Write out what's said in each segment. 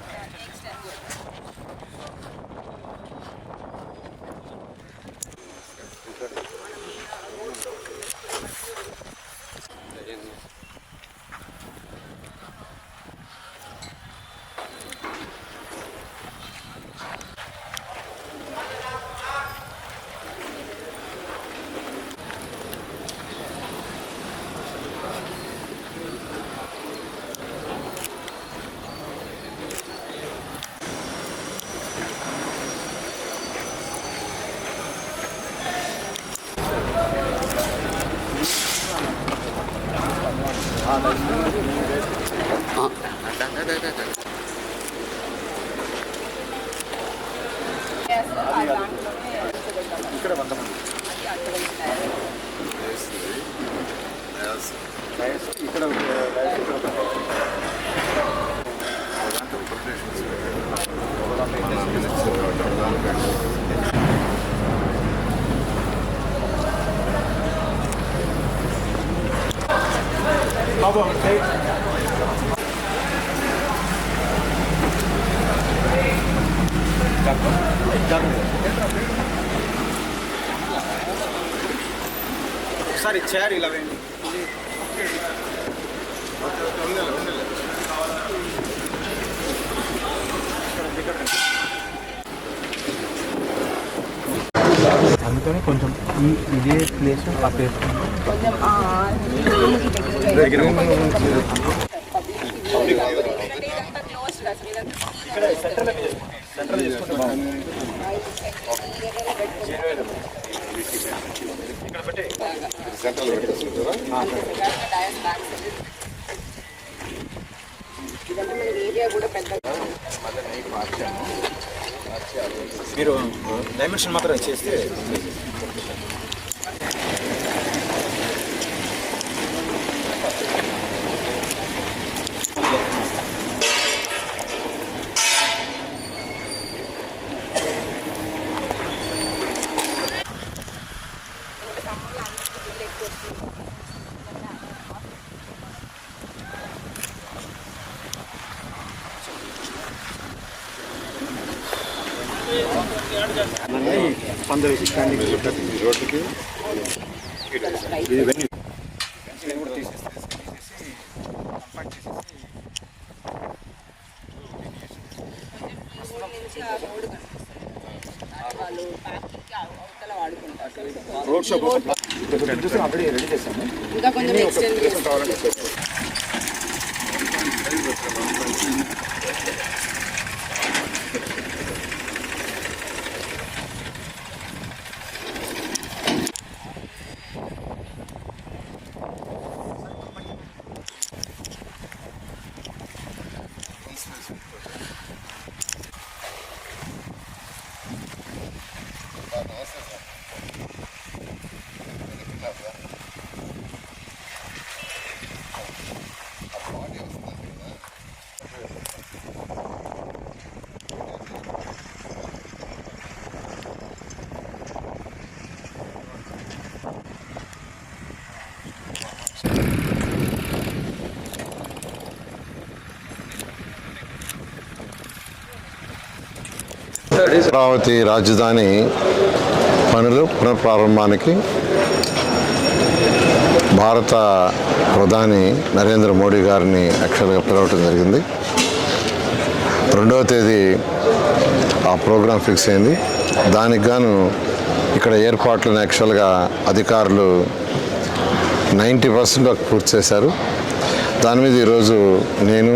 back. ఒకసారి చేయాలి ఇలా వేయండి అందుకని కొంచెం ఈ ఇదే ప్లేస్ ఆ, దీనికి దగ్గరగా ఎందుకంటే ఇదంతా ఏరియా కూడా మీరు డైమెన్షన్ మాత్రం చేస్తే పందరు స్టాండింగ్ రోడ్డుకి ఇది వెన్యూ కూడా తీసేస్తే తీసేసి కంపాక్ట్ చేసేసి మూడు నుంచి ఆ రోడ్డు కనిపిస్తుంది అది వాళ్ళు ప్యాకింగ్కి అవతల వాడుకుంటారు రోడ్ షో రెడీ చేశాము ఇంకా కొంచెం ఎక్స్టెండ్ అమరావతి రాజధాని పనులు పునఃప్రారంభానికి భారత ప్రధాని నరేంద్ర మోడీ గారిని యాక్చువల్గా పిలవటం జరిగింది. రెండవ తేదీ ఆ ప్రోగ్రాం ఫిక్స్ అయింది. దానికి గాను ఇక్కడ ఏర్పాట్లను యాక్చువల్గా అధికారులు నైంటీ పర్సెంట్ పూర్తి చేశారు. దాని మీద ఈరోజు నేను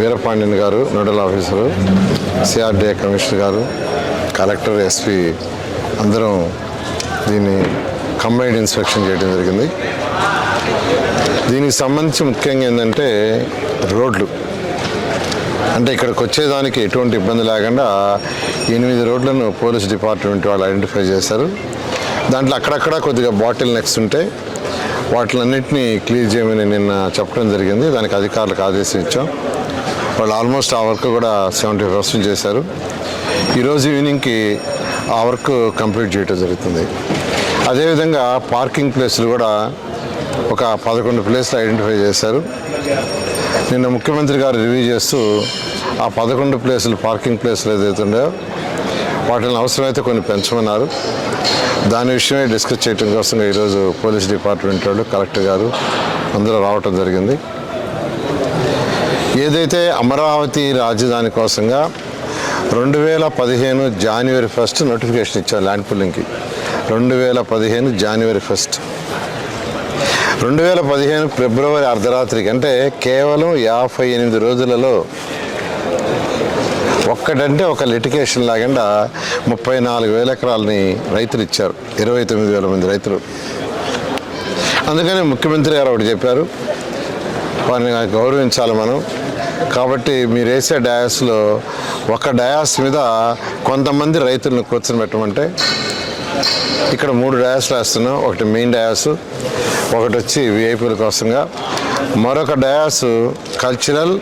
వీరపాండ్యన్ గారు నోడల్ ఆఫీసరు సిఆర్డిఏ కమిషనర్ గారు కలెక్టర్ ఎస్పీ అందరం దీన్ని కంబైన్డ్ ఇన్స్పెక్షన్ చేయడం జరిగింది. దీనికి సంబంధించి ముఖ్యంగా ఏంటంటే రోడ్లు. అంటే ఇక్కడికి వచ్చేదానికి ఎటువంటి ఇబ్బంది లేకుండా ఎనిమిది రోడ్లను పోలీస్ డిపార్ట్మెంట్ వాళ్ళు ఐడెంటిఫై చేశారు. దాంట్లో అక్కడక్కడ కొద్దిగా బాటిల్ నెక్స్ ఉంటే వాటిలన్నింటినీ క్లియర్ చేయమని నిన్న చెప్పడం జరిగింది. దానికి అధికారులకు ఆదేశం ఇచ్చాం వాళ్ళు ఆల్మోస్ట్ ఆ వర్క్ కూడా సెవెంటీ పర్సెంట్ చేశారు. ఈరోజు ఈవినింగ్కి ఆ వర్క్ కంప్లీట్ చేయటం జరుగుతుంది. అదేవిధంగా పార్కింగ్ ప్లేసులు కూడా ఒక పదకొండు ప్లేస్లు ఐడెంటిఫై చేశారు. నిన్న ముఖ్యమంత్రి గారు రివ్యూ చేస్తూ ఆ పదకొండు ప్లేసులు పార్కింగ్ ప్లేసులు ఏదైతే ఉన్నాయో వాటిని అవసరమైతే కొన్ని పెంచమన్నారు. దాని విషయమే డిస్కస్ చేయడం కోసం ఈరోజు పోలీస్ డిపార్ట్మెంట్ వాళ్ళు కలెక్టర్ గారు అందరూ రావటం జరిగింది. ఏదైతే అమరావతి రాజధాని కోసంగా రెండు వేల పదిహేను జనవరి ఫస్ట్ నోటిఫికేషన్ ఇచ్చారు ల్యాండ్ పుల్లింగ్కి రెండు వేల పదిహేను జనవరి ఫస్ట్ రెండు వేల పదిహేను ఫిబ్రవరి అర్ధరాత్రికి అంటే కేవలం యాభై ఎనిమిది రోజులలో ఒక్కటంటే ఒక లిటికేషన్ లాగండా ముప్పై నాలుగు వేల ఎకరాలని రైతులు ఇచ్చారు. ఇరవై తొమ్మిది వేల మంది రైతులు. అందుకని ముఖ్యమంత్రి గారు ఒకటి చెప్పారు. వారిని గౌరవించాలి మనం. కాబట్టి మీరు వేసే డయాస్లో ఒక డయాస్ మీద కొంతమంది రైతులను కూర్చొని పెట్టమంటే ఇక్కడ మూడు డయాస్లు వేస్తున్నాం ఒకటి మెయిన్ డయాస్ ఒకటి వచ్చి విఐపీల కోసంగా. మరొక డయాస్ కల్చరల్